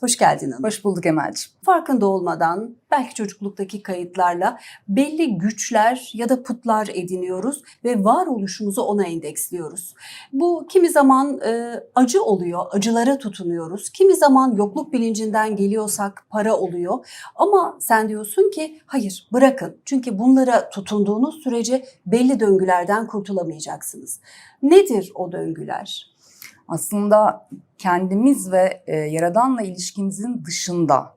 Hoş geldin hanım. Hoş bulduk Emel'ciğim. Farkında olmadan belki çocukluktaki kayıtlarla belli güçler ya da putlar ediniyoruz ve varoluşumuzu ona endeksliyoruz. Bu kimi zaman e, acı oluyor, acılara tutunuyoruz. Kimi zaman yokluk bilincinden geliyorsak para oluyor. Ama sen diyorsun ki hayır bırakın. Çünkü bunlara tutunduğunuz sürece belli döngülerden kurtulamayacaksınız. Nedir o döngüler? Aslında kendimiz ve e, Yaradan'la ilişkimizin dışında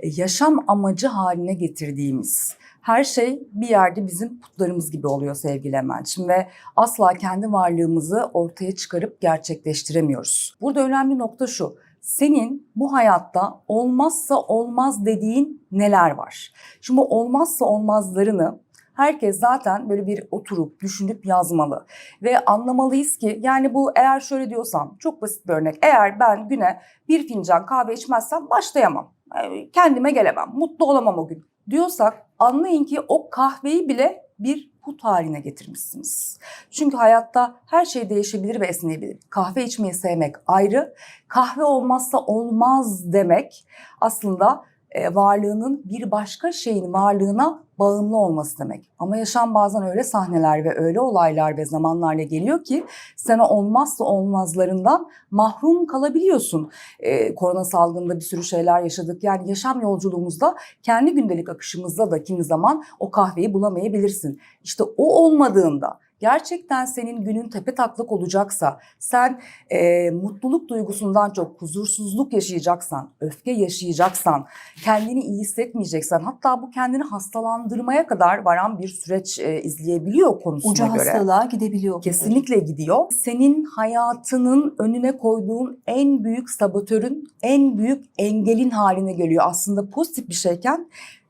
e, yaşam amacı haline getirdiğimiz her şey bir yerde bizim putlarımız gibi oluyor sevgili Emel'ciğim ve asla kendi varlığımızı ortaya çıkarıp gerçekleştiremiyoruz. Burada önemli nokta şu, senin bu hayatta olmazsa olmaz dediğin neler var? Şimdi olmazsa olmazlarını herkes zaten böyle bir oturup düşünüp yazmalı ve anlamalıyız ki yani bu eğer şöyle diyorsam çok basit bir örnek eğer ben güne bir fincan kahve içmezsem başlayamam e, kendime gelemem mutlu olamam o gün diyorsak anlayın ki o kahveyi bile bir put haline getirmişsiniz. Çünkü hayatta her şey değişebilir ve esneyebilir. Kahve içmeyi sevmek ayrı, kahve olmazsa olmaz demek aslında varlığının bir başka şeyin varlığına bağımlı olması demek. Ama yaşam bazen öyle sahneler ve öyle olaylar ve zamanlarla geliyor ki sen olmazsa olmazlarından mahrum kalabiliyorsun. Ee, korona salgında bir sürü şeyler yaşadık. Yani yaşam yolculuğumuzda kendi gündelik akışımızda da kimi zaman o kahveyi bulamayabilirsin. İşte o olmadığında gerçekten senin günün tepe taklak olacaksa, sen e, mutluluk duygusundan çok huzursuzluk yaşayacaksan, öfke yaşayacaksan, kendini iyi hissetmeyeceksen, hatta bu kendini hastalandırmaya kadar varan bir süreç e, izleyebiliyor konusuna Ucu göre. hastalığa gidebiliyor. Kesinlikle gidiyor. Senin hayatının önüne koyduğun en büyük sabotörün, en büyük engelin haline geliyor. Aslında pozitif bir şeyken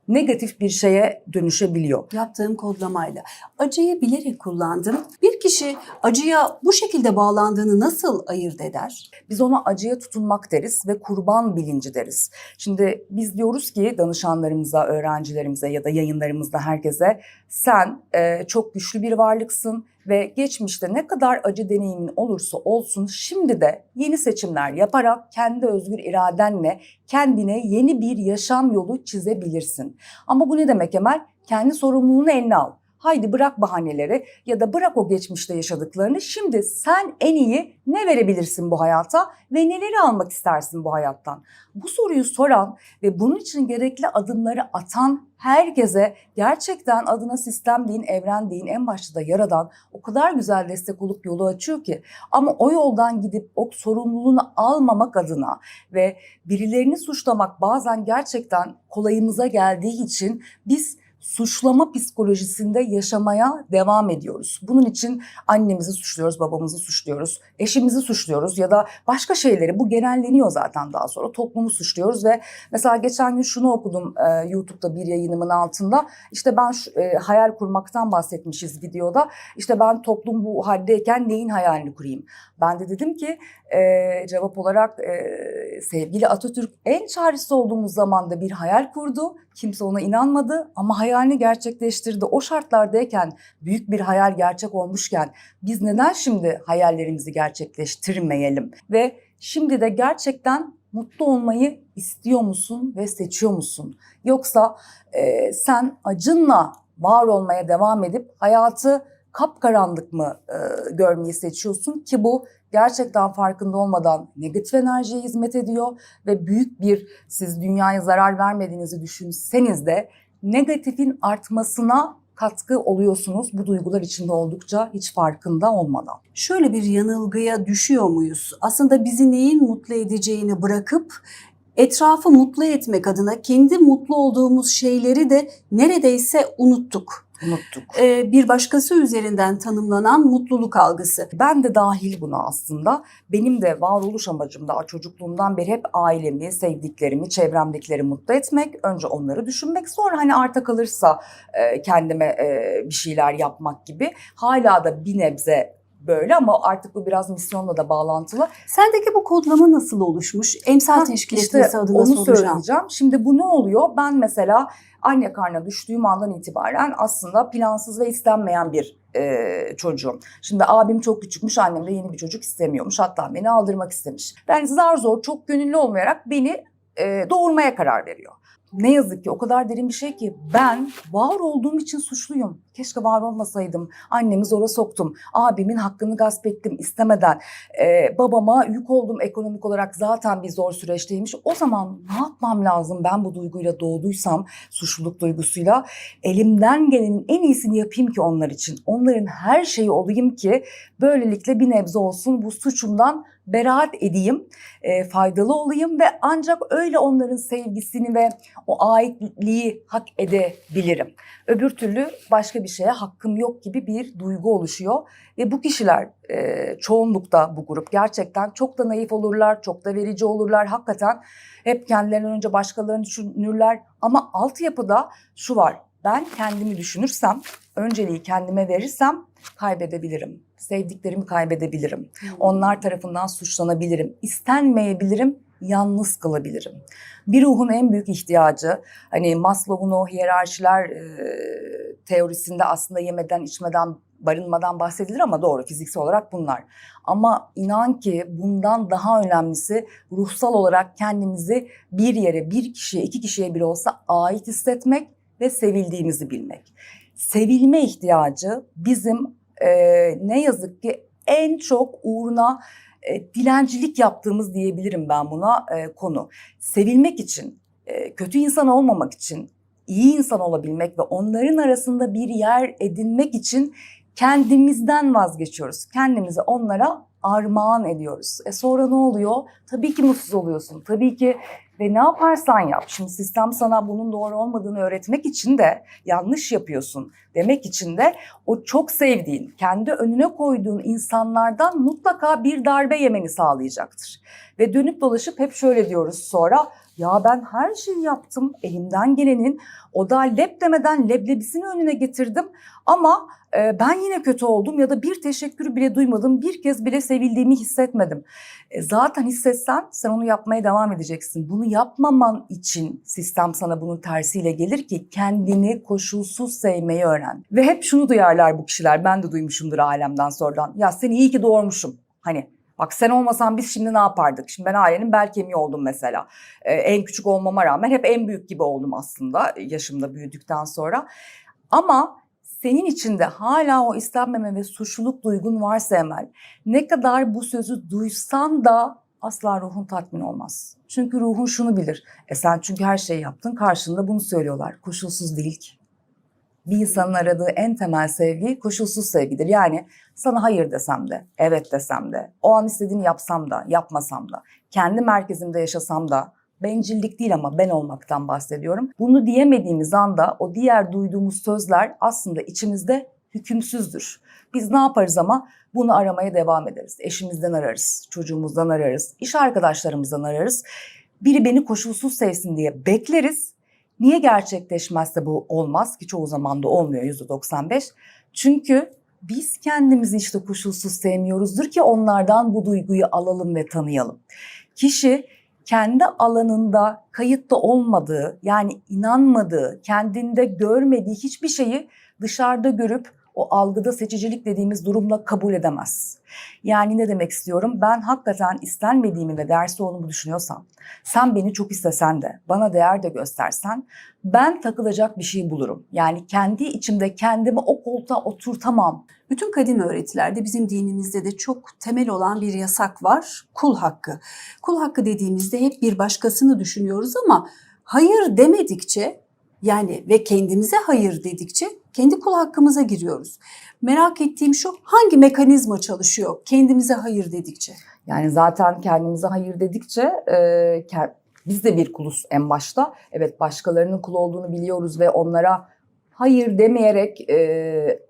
negatif bir şeye dönüşebiliyor. yaptığım kodlamayla. Acıyı bilerek kullandım. Bir kişi acıya bu şekilde bağlandığını nasıl ayırt eder? Biz ona acıya tutunmak deriz ve kurban bilinci deriz. Şimdi biz diyoruz ki danışanlarımıza, öğrencilerimize ya da yayınlarımızda herkese sen e, çok güçlü bir varlıksın ve geçmişte ne kadar acı deneyimin olursa olsun şimdi de yeni seçimler yaparak kendi özgür iradenle kendine yeni bir yaşam yolu çizebilirsin. Ama bu ne demek Emel? Kendi sorumluluğunu eline al. Haydi bırak bahaneleri ya da bırak o geçmişte yaşadıklarını. Şimdi sen en iyi ne verebilirsin bu hayata ve neleri almak istersin bu hayattan? Bu soruyu soran ve bunun için gerekli adımları atan herkese gerçekten adına sistem deyin, evren deyin, en başta da yaradan o kadar güzel destek olup yolu açıyor ki. Ama o yoldan gidip o sorumluluğunu almamak adına ve birilerini suçlamak bazen gerçekten kolayımıza geldiği için biz suçlama psikolojisinde yaşamaya devam ediyoruz. Bunun için annemizi suçluyoruz, babamızı suçluyoruz, eşimizi suçluyoruz ya da başka şeyleri bu genelleniyor zaten daha sonra toplumu suçluyoruz ve mesela geçen gün şunu okudum e, YouTube'da bir yayınımın altında işte ben şu, e, hayal kurmaktan bahsetmişiz videoda işte ben toplum bu haldeyken neyin hayalini kurayım? Ben de dedim ki e, cevap olarak e, sevgili Atatürk en çaresiz olduğumuz zamanda bir hayal kurdu. Kimse ona inanmadı ama hayalini gerçekleştirdi. O şartlardayken büyük bir hayal gerçek olmuşken biz neden şimdi hayallerimizi gerçekleştirmeyelim? Ve şimdi de gerçekten mutlu olmayı istiyor musun ve seçiyor musun? Yoksa e, sen acınla var olmaya devam edip hayatı kapkaranlık mı e, görmeyi seçiyorsun ki bu gerçekten farkında olmadan negatif enerjiye hizmet ediyor ve büyük bir siz dünyaya zarar vermediğinizi düşünseniz de negatifin artmasına katkı oluyorsunuz bu duygular içinde oldukça hiç farkında olmadan. Şöyle bir yanılgıya düşüyor muyuz? Aslında bizi neyin mutlu edeceğini bırakıp etrafı mutlu etmek adına kendi mutlu olduğumuz şeyleri de neredeyse unuttuk. Unuttuk. Ee, bir başkası üzerinden tanımlanan mutluluk algısı. Ben de dahil buna aslında. Benim de varoluş amacım daha çocukluğumdan beri hep ailemi, sevdiklerimi, çevremdekileri mutlu etmek. Önce onları düşünmek sonra hani arta kalırsa e, kendime e, bir şeyler yapmak gibi. Hala da bir nebze böyle ama artık bu biraz misyonla da bağlantılı. Sendeki bu kodlama nasıl oluşmuş? Emsal Ha, teşkil işte etmesi adına onu soracağım. söyleyeceğim. Şimdi bu ne oluyor? Ben mesela anne karnına düştüğüm andan itibaren aslında plansız ve istenmeyen bir e, çocuğum. Şimdi abim çok küçükmüş, annem de yeni bir çocuk istemiyormuş. Hatta beni aldırmak istemiş. Ben zar zor, çok gönüllü olmayarak beni e, doğurmaya karar veriyor. Ne yazık ki o kadar derin bir şey ki ben var olduğum için suçluyum. Keşke var olmasaydım. Annemi zora soktum. Abimin hakkını gasp ettim istemeden. Ee, babama yük oldum ekonomik olarak zaten bir zor süreçteymiş. O zaman ne yapmam lazım ben bu duyguyla doğduysam, suçluluk duygusuyla? Elimden gelenin en iyisini yapayım ki onlar için. Onların her şeyi olayım ki böylelikle bir nebze olsun bu suçumdan beraat edeyim, e, faydalı olayım ve ancak öyle onların sevgisini ve o aitliği hak edebilirim. Öbür türlü başka bir şeye hakkım yok gibi bir duygu oluşuyor. Ve bu kişiler e, çoğunlukta bu grup gerçekten çok da naif olurlar, çok da verici olurlar. Hakikaten hep kendilerinden önce başkalarını düşünürler. Ama altyapıda şu var, ben kendimi düşünürsem, önceliği kendime verirsem kaybedebilirim. Sevdiklerimi kaybedebilirim. Onlar tarafından suçlanabilirim. İstenmeyebilirim, yalnız kalabilirim. Bir ruhun en büyük ihtiyacı, hani Maslow'un o hiyerarşiler e, teorisinde aslında yemeden, içmeden, barınmadan bahsedilir ama doğru fiziksel olarak bunlar. Ama inan ki bundan daha önemlisi ruhsal olarak kendimizi bir yere, bir kişiye, iki kişiye bile olsa ait hissetmek ve sevildiğimizi bilmek. Sevilme ihtiyacı bizim e, ne yazık ki en çok uğruna e, dilencilik yaptığımız diyebilirim ben buna e, konu. Sevilmek için, e, kötü insan olmamak için, iyi insan olabilmek ve onların arasında bir yer edinmek için kendimizden vazgeçiyoruz. Kendimizi onlara armağan ediyoruz. E sonra ne oluyor? Tabii ki mutsuz oluyorsun. Tabii ki ve ne yaparsan yap. Şimdi sistem sana bunun doğru olmadığını öğretmek için de yanlış yapıyorsun demek için de o çok sevdiğin, kendi önüne koyduğun insanlardan mutlaka bir darbe yemeni sağlayacaktır. Ve dönüp dolaşıp hep şöyle diyoruz sonra ya ben her şeyi yaptım elimden gelenin o da lep demeden leblebisini önüne getirdim ama e, ben yine kötü oldum ya da bir teşekkürü bile duymadım bir kez bile sevildiğimi hissetmedim. E, zaten hissetsen sen onu yapmaya devam edeceksin. Bunu yapmaman için sistem sana bunun tersiyle gelir ki kendini koşulsuz sevmeyi öğren. Ve hep şunu duyarlar bu kişiler ben de duymuşumdur alemden sonradan. Ya seni iyi ki doğurmuşum. Hani Bak sen olmasan biz şimdi ne yapardık? Şimdi ben ailenin bel kemiği oldum mesela. Ee, en küçük olmama rağmen hep en büyük gibi oldum aslında yaşımda büyüdükten sonra. Ama senin içinde hala o istenmeme ve suçluluk duygun varsa Emel, ne kadar bu sözü duysan da asla ruhun tatmin olmaz. Çünkü ruhun şunu bilir. E sen çünkü her şeyi yaptın karşında bunu söylüyorlar. Koşulsuz değil ki. Bir insanın aradığı en temel sevgi koşulsuz sevgidir. Yani sana hayır desem de, evet desem de, o an istediğini yapsam da, yapmasam da, kendi merkezimde yaşasam da, bencillik değil ama ben olmaktan bahsediyorum. Bunu diyemediğimiz anda o diğer duyduğumuz sözler aslında içimizde hükümsüzdür. Biz ne yaparız ama bunu aramaya devam ederiz. Eşimizden ararız, çocuğumuzdan ararız, iş arkadaşlarımızdan ararız. Biri beni koşulsuz sevsin diye bekleriz. Niye gerçekleşmezse bu olmaz ki çoğu zaman da olmuyor %95. Çünkü biz kendimizi işte koşulsuz sevmiyoruzdur ki onlardan bu duyguyu alalım ve tanıyalım. Kişi kendi alanında kayıtta olmadığı yani inanmadığı, kendinde görmediği hiçbir şeyi dışarıda görüp o algıda seçicilik dediğimiz durumla kabul edemez. Yani ne demek istiyorum? Ben hakikaten istenmediğimi ve değersiz olduğumu düşünüyorsam, sen beni çok istesen de, bana değer de göstersen, ben takılacak bir şey bulurum. Yani kendi içimde kendimi o koltuğa oturtamam. Bütün kadim öğretilerde bizim dinimizde de çok temel olan bir yasak var. Kul hakkı. Kul hakkı dediğimizde hep bir başkasını düşünüyoruz ama hayır demedikçe yani ve kendimize hayır dedikçe kendi kul hakkımıza giriyoruz. Merak ettiğim şu hangi mekanizma çalışıyor kendimize hayır dedikçe? Yani zaten kendimize hayır dedikçe e, biz de bir kuluz en başta. Evet başkalarının kul olduğunu biliyoruz ve onlara hayır demeyerek e,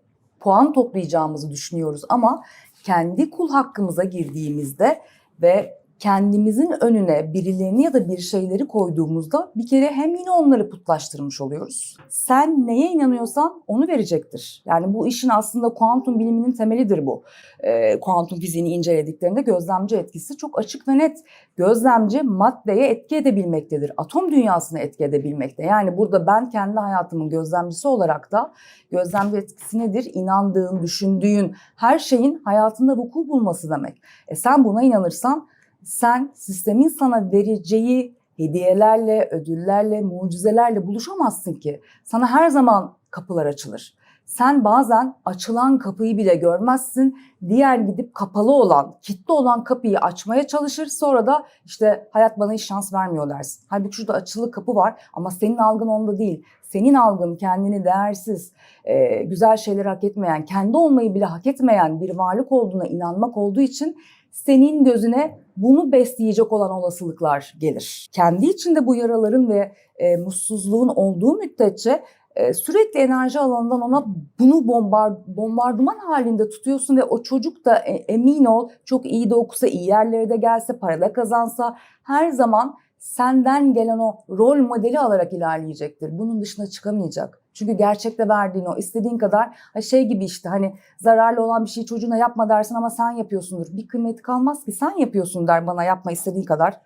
puan toplayacağımızı düşünüyoruz. Ama kendi kul hakkımıza girdiğimizde ve kendimizin önüne birilerini ya da bir şeyleri koyduğumuzda bir kere hem yine onları putlaştırmış oluyoruz. Sen neye inanıyorsan onu verecektir. Yani bu işin aslında kuantum biliminin temelidir bu. Ee, kuantum fiziğini incelediklerinde gözlemci etkisi çok açık ve net. Gözlemci maddeye etki edebilmektedir. Atom dünyasına etki edebilmekte. Yani burada ben kendi hayatımın gözlemcisi olarak da gözlemci etkisi nedir? İnandığın, düşündüğün her şeyin hayatında vuku bulması demek. E sen buna inanırsan sen sistemin sana vereceği hediyelerle, ödüllerle, mucizelerle buluşamazsın ki. Sana her zaman kapılar açılır. Sen bazen açılan kapıyı bile görmezsin. Diğer gidip kapalı olan, kilitli olan kapıyı açmaya çalışır. Sonra da işte hayat bana hiç şans vermiyor dersin. Halbuki şurada açılı kapı var ama senin algın onda değil. Senin algın kendini değersiz, e, güzel şeyleri hak etmeyen, kendi olmayı bile hak etmeyen bir varlık olduğuna inanmak olduğu için senin gözüne bunu besleyecek olan olasılıklar gelir. Kendi içinde bu yaraların ve e, mutsuzluğun olduğu müddetçe e, sürekli enerji alanından ona bunu bombar, bombardıman halinde tutuyorsun ve o çocuk da e, emin ol çok iyi de okusa, iyi yerlere de gelse, para da kazansa her zaman senden gelen o rol modeli alarak ilerleyecektir. Bunun dışına çıkamayacak. Çünkü gerçekte verdiğin o istediğin kadar şey gibi işte hani zararlı olan bir şeyi çocuğuna yapma dersin ama sen yapıyorsundur. Bir kıymeti kalmaz ki sen yapıyorsun der bana yapma istediğin kadar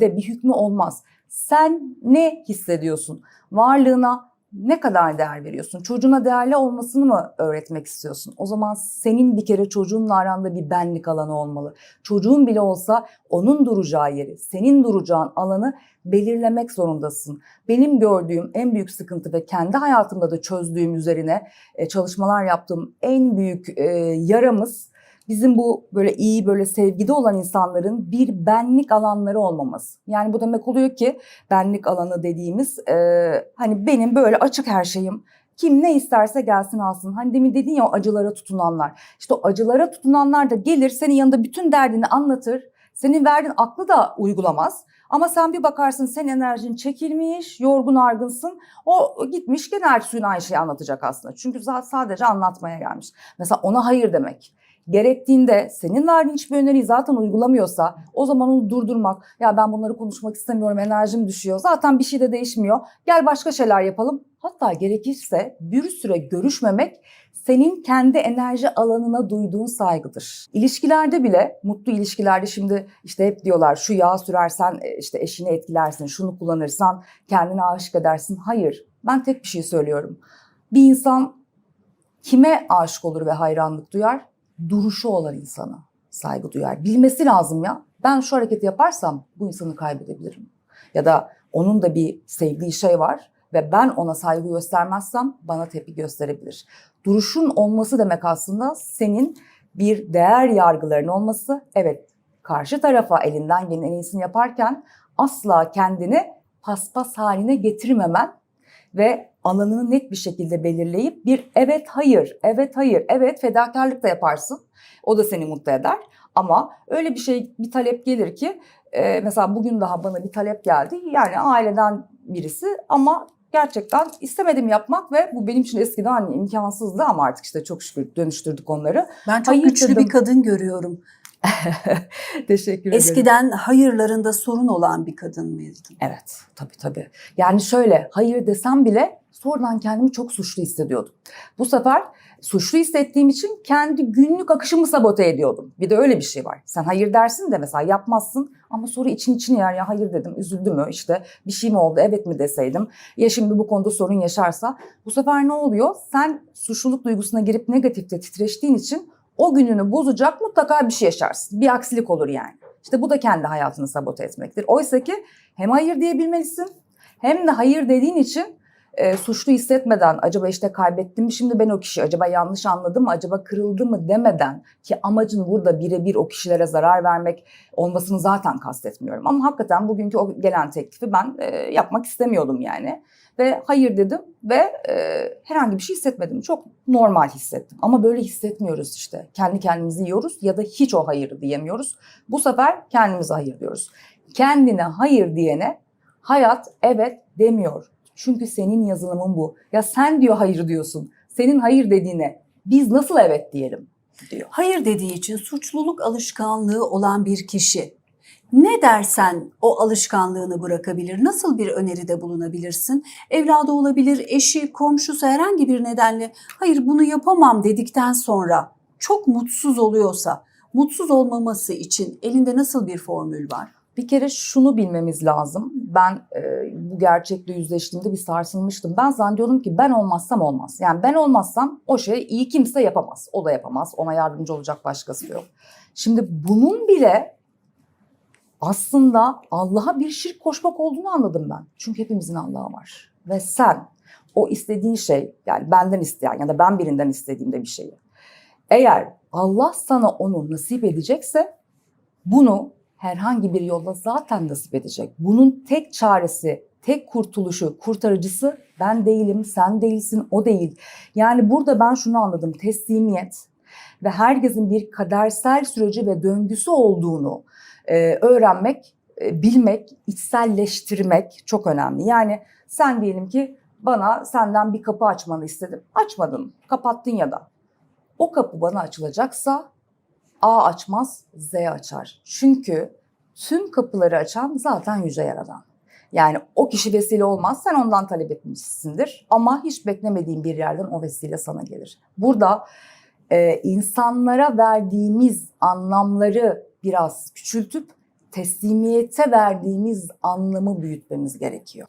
de bir hükmü olmaz. Sen ne hissediyorsun? Varlığına ne kadar değer veriyorsun? Çocuğuna değerli olmasını mı öğretmek istiyorsun? O zaman senin bir kere çocuğunla aranda bir benlik alanı olmalı. Çocuğun bile olsa onun duracağı yeri, senin duracağın alanı belirlemek zorundasın. Benim gördüğüm en büyük sıkıntı ve kendi hayatımda da çözdüğüm üzerine e, çalışmalar yaptığım en büyük e, yaramız bizim bu böyle iyi böyle sevgide olan insanların bir benlik alanları olmaması. Yani bu demek oluyor ki benlik alanı dediğimiz e, hani benim böyle açık her şeyim. Kim ne isterse gelsin alsın. Hani demin dedin ya o acılara tutunanlar. İşte o acılara tutunanlar da gelir senin yanında bütün derdini anlatır. Senin verdiğin aklı da uygulamaz. Ama sen bir bakarsın senin enerjin çekilmiş, yorgun argınsın. O gitmiş gene her suyun aynı şeyi anlatacak aslında. Çünkü sadece anlatmaya gelmiş. Mesela ona hayır demek. Gerektiğinde senin verdiğin hiçbir öneriyi zaten uygulamıyorsa o zaman onu durdurmak. Ya ben bunları konuşmak istemiyorum enerjim düşüyor. Zaten bir şey de değişmiyor. Gel başka şeyler yapalım. Hatta gerekirse bir süre görüşmemek senin kendi enerji alanına duyduğun saygıdır. İlişkilerde bile, mutlu ilişkilerde şimdi işte hep diyorlar şu yağ sürersen e, işte eşini etkilersin, şunu kullanırsan kendine aşık edersin. Hayır, ben tek bir şey söylüyorum. Bir insan kime aşık olur ve hayranlık duyar? Duruşu olan insana saygı duyar. Bilmesi lazım ya. Ben şu hareketi yaparsam bu insanı kaybedebilirim. Ya da onun da bir sevdiği şey var ve ben ona saygı göstermezsem bana tepki gösterebilir. Duruşun olması demek aslında senin bir değer yargıların olması. Evet karşı tarafa elinden gelen en iyisini yaparken asla kendini paspas haline getirmemen ve alanını net bir şekilde belirleyip bir evet hayır, evet hayır, evet fedakarlık da yaparsın. O da seni mutlu eder. Ama öyle bir şey bir talep gelir ki e, mesela bugün daha bana bir talep geldi. Yani aileden birisi ama gerçekten istemedim yapmak ve bu benim için eskiden imkansızdı ama artık işte çok şükür dönüştürdük onları. Ben çok Hayır güçlü dedim. bir kadın görüyorum. Teşekkür ederim. Eskiden hayırlarında sorun olan bir kadın mıydın? Evet, tabii tabii. Yani şöyle, hayır desem bile sonradan kendimi çok suçlu hissediyordum. Bu sefer suçlu hissettiğim için kendi günlük akışımı sabote ediyordum. Bir de öyle bir şey var. Sen hayır dersin de mesela yapmazsın ama sonra için için yer ya hayır dedim üzüldü mü işte bir şey mi oldu evet mi deseydim. Ya şimdi bu konuda sorun yaşarsa bu sefer ne oluyor? Sen suçluluk duygusuna girip negatifte titreştiğin için o gününü bozacak mutlaka bir şey yaşarsın. Bir aksilik olur yani. İşte bu da kendi hayatını sabote etmektir. Oysa ki hem hayır diyebilmelisin hem de hayır dediğin için e, suçlu hissetmeden acaba işte kaybettim mi şimdi ben o kişi acaba yanlış anladım mı acaba kırıldı mı demeden ki amacın burada birebir o kişilere zarar vermek olmasını zaten kastetmiyorum. Ama hakikaten bugünkü o gelen teklifi ben e, yapmak istemiyordum yani. Ve hayır dedim ve e, herhangi bir şey hissetmedim. Çok normal hissettim. Ama böyle hissetmiyoruz işte. Kendi kendimizi yiyoruz ya da hiç o hayır diyemiyoruz. Bu sefer kendimize hayır diyoruz. Kendine hayır diyene hayat evet demiyor. Çünkü senin yazılımın bu. Ya sen diyor hayır diyorsun. Senin hayır dediğine biz nasıl evet diyelim diyor. Hayır dediği için suçluluk alışkanlığı olan bir kişi ne dersen o alışkanlığını bırakabilir. Nasıl bir öneride bulunabilirsin? Evladı olabilir, eşi, komşusu herhangi bir nedenle hayır bunu yapamam dedikten sonra çok mutsuz oluyorsa mutsuz olmaması için elinde nasıl bir formül var? Bir kere şunu bilmemiz lazım. Ben e, bu gerçekle yüzleştiğimde bir sarsılmıştım. Ben zannediyordum ki ben olmazsam olmaz. Yani ben olmazsam o şey iyi kimse yapamaz. O da yapamaz. Ona yardımcı olacak başkası yok. Şimdi bunun bile aslında Allah'a bir şirk koşmak olduğunu anladım ben. Çünkü hepimizin Allah'ı var. Ve sen o istediğin şey yani benden isteyen ya da ben birinden istediğimde bir şeyi. Eğer Allah sana onu nasip edecekse bunu herhangi bir yolla zaten nasip edecek. Bunun tek çaresi, tek kurtuluşu, kurtarıcısı ben değilim, sen değilsin, o değil. Yani burada ben şunu anladım. Teslimiyet ve herkesin bir kadersel süreci ve döngüsü olduğunu e, öğrenmek, e, bilmek, içselleştirmek çok önemli. Yani sen diyelim ki bana senden bir kapı açmanı istedim. Açmadın, kapattın ya da. O kapı bana açılacaksa A açmaz, Z açar. Çünkü tüm kapıları açan zaten Yüce Yaradan. Yani o kişi vesile olmaz, sen ondan talep etmişsindir. Ama hiç beklemediğin bir yerden o vesile sana gelir. Burada e, insanlara verdiğimiz anlamları biraz küçültüp teslimiyete verdiğimiz anlamı büyütmemiz gerekiyor.